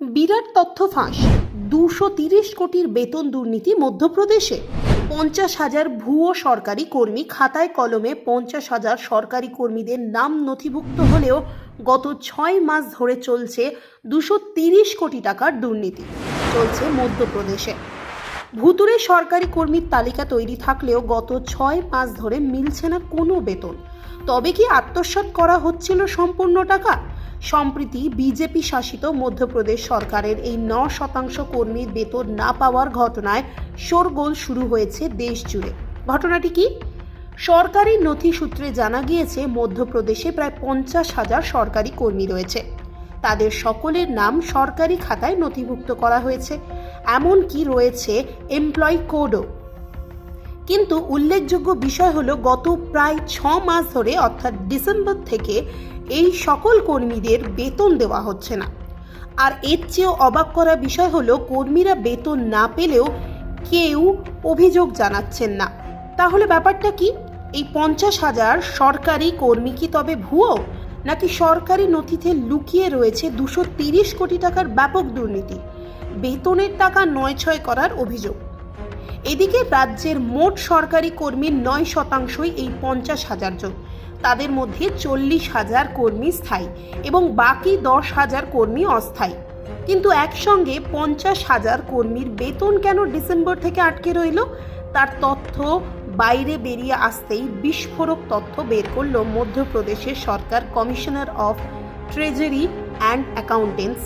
বিরাট তথ্য ফাঁস। দুশো তিরিশ কোটির বেতন দুর্নীতি মধ্যপ্রদেশে। পঞ্চাশ হাজার ভুয়ো সরকারি কর্মী খাতায় কলমে পঞ্চাশ হাজার সরকারি কর্মীদের নাম নথিভুক্ত হলেও গত ছয় মাস ধরে চলছে দুশো তিরিশ কোটি টাকার দুর্নীতি। চলছে মধ্যপ্রদেশে। ভুতুরে সরকারি কর্মীর তালিকা তৈরি থাকলেও গত ছয় মাস ধরে মিলছে না কোনো বেতন। তবে কি আত্মসাৎ করা হচ্ছিল সম্পূর্ণ টাকা? সম্প্রতি বিজেপি শাসিত মধ্যপ্রদেশ সরকারের এই ন শতাংশ কর্মীর বেতন না পাওয়ার ঘটনায় শোরগোল শুরু হয়েছে দেশ জুড়ে। ঘটনাটি কি? সরকারি নথি সূত্রে জানা গিয়েছে, মধ্যপ্রদেশে প্রায় পঞ্চাশ হাজার সরকারি কর্মী রয়েছে। তাদের সকলের নাম সরকারি খাতায় নথিভুক্ত করা হয়েছে। এমনকি রয়েছে এমপ্লয়ি কোডও কিন্তু উল্লেখযোগ্য বিষয় হলো গত প্রায় ছ মাস ধরে, অর্থাৎ ডিসেম্বর থেকে এই সকল কর্মীদের বেতন দেওয়া হচ্ছে না। আর এর চেয়েও অবাক করা বিষয় হলো, কর্মীরা বেতন না পেলেও কেউ অভিযোগ জানাচ্ছেন না। তাহলে ব্যাপারটা কি? এই পঞ্চাশ হাজার সরকারি কর্মী কি তবে ভুয়ো? নাকি সরকারি নথিতে লুকিয়ে রয়েছে দুশো তিরিশ কোটি টাকার ব্যাপক দুর্নীতি? বেতনের টাকা নয় ছয় করার অভিযোগ। এদিকে রাজ্যের মোট সরকারি কর্মীর নয় শতাংশই এই পঞ্চাশ হাজার জন। তাদের মধ্যে চল্লিশ হাজার কর্মী স্থায়ী এবং বাকি দশ হাজার কর্মী অস্থায়ী। কিন্তু একসঙ্গে পঞ্চাশ হাজার কর্মীর বেতন কেন ডিসেম্বর থেকে আটকে রইল? তার তথ্য বাইরে বেরিয়ে আসতেই বিস্ফোরক তথ্য বের করল মধ্যপ্রদেশের সরকার commissioner of treasury and accountants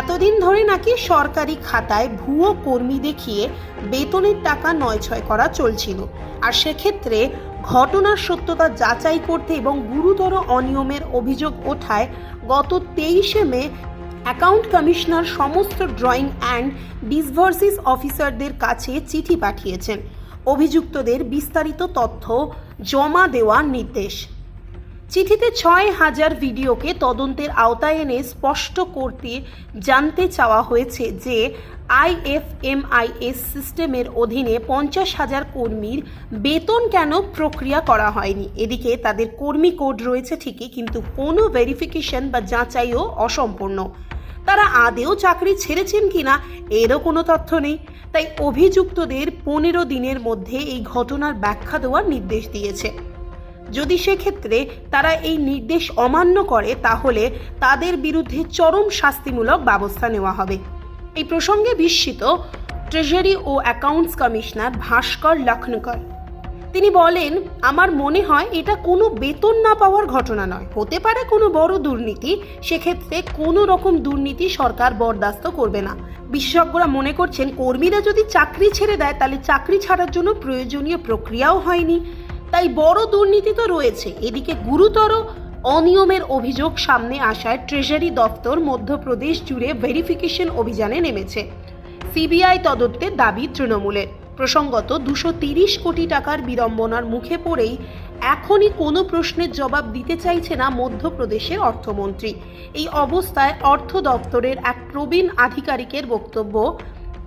এতদিন ধরে নাকি সরকারি খাতায় ভুয়ো কর্মী দেখিয়ে বেতনের টাকা নয় ছয় করা চলছিল। আর সেক্ষেত্রে ঘটনার সত্যতা যাচাই করতে এবং গুরুতর অনিয়মের অভিযোগ ওঠায় গত তেইশে মে অ্যাকাউন্ট কমিশনার সমস্ত ড্রয়িং অ্যান্ড ডিসভার্সিস অফিসারদের কাছে চিঠি পাঠিয়েছেন। অভিযুক্তদের বিস্তারিত তথ্য জমা দেওয়ার নির্দেশ। চিঠিতে ছয় হাজার ভিডিওকে তদন্তের আওতায় এনে স্পষ্ট করতে জানতে চাওয়া হয়েছে যে আইএফএমআইএস সিস্টেমের অধীনে পঞ্চাশ হাজার কর্মীর বেতন কেন প্রক্রিয়া করা হয়নি। এদিকে তাদের কর্মী কোড রয়েছে ঠিকই, কিন্তু কোনো ভেরিফিকেশন বা যাচাইও অসম্পূর্ণ। তারা আদেও চাকরি ছেড়েছেন কিনা এরও কোনো তথ্য নেই। তাই অভিযুক্তদের পনেরো দিনের মধ্যে এই ঘটনার ব্যাখ্যা দেওয়ার নির্দেশ দিয়েছে। যদি সেক্ষেত্রে তারা এই নির্দেশ অমান্য করে, তাহলে তাদের বিরুদ্ধে চরম শাস্তিমূলক ব্যবস্থা নেওয়া হবে। এই প্রসঙ্গে বিস্মিত ট্রেজারি ও অ্যাকাউন্টস কমিশনার ভাস্কর লক্ষ্ণকর তিনি বলেন, আমার মনে হয় এটা কোনো বেতন না পাওয়ার ঘটনা নয়। হতে পারে কোনো বড় দুর্নীতি, সেক্ষেত্রে কোনো রকম দুর্নীতি সরকার বরদাস্ত করবে না। বিশেষজ্ঞরা মনে করছেন, কর্মীরা যদি চাকরি ছেড়ে দেয়, তাহলে চাকরি ছাড়ার জন্য প্রয়োজনীয় প্রক্রিয়াও হয়নি। তাই বড় দুর্নীতি তো রয়েছে। এদিকে গুরুতর অনিয়মের অভিযোগ সামনে আসায় ট্রেজারি দপ্তর মধ্যপ্রদেশ জুড়ে ভেরিফিকেশন অভিযানে নেমেছে। সিবিআই তদন্তের দাবি তৃণমূলের। প্রসঙ্গত দুশো তিরিশ কোটি টাকার বিড়ম্বনার মুখে পড়েই এখনই কোনো প্রশ্নের জবাব দিতে চাইছে না মধ্যপ্রদেশের অর্থমন্ত্রী। এই অবস্থায় অর্থ দপ্তরের এক প্রবীণ আধিকারিকের বক্তব্য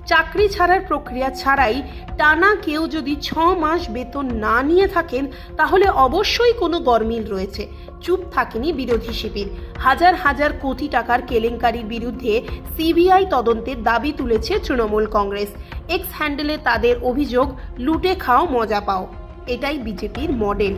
চাকরি ছাড়ার প্রক্রিয়া ছাড়াই টানা কেউ যদি ছ মাস বেতন না নিয়ে থাকেন, তাহলে অবশ্যই কোনো গরমিল রয়েছে। চুপ থাকেনি বিরোধী শিবির। হাজার হাজার কোটি টাকার কেলেঙ্কারির বিরুদ্ধে সিবিআই তদন্তের দাবি তুলেছে তৃণমূল কংগ্রেস। এক্স হ্যান্ডেলে তাদের অভিযোগ, লুটে খাও, মজা পাও। এটাই বিজেপির মডেল।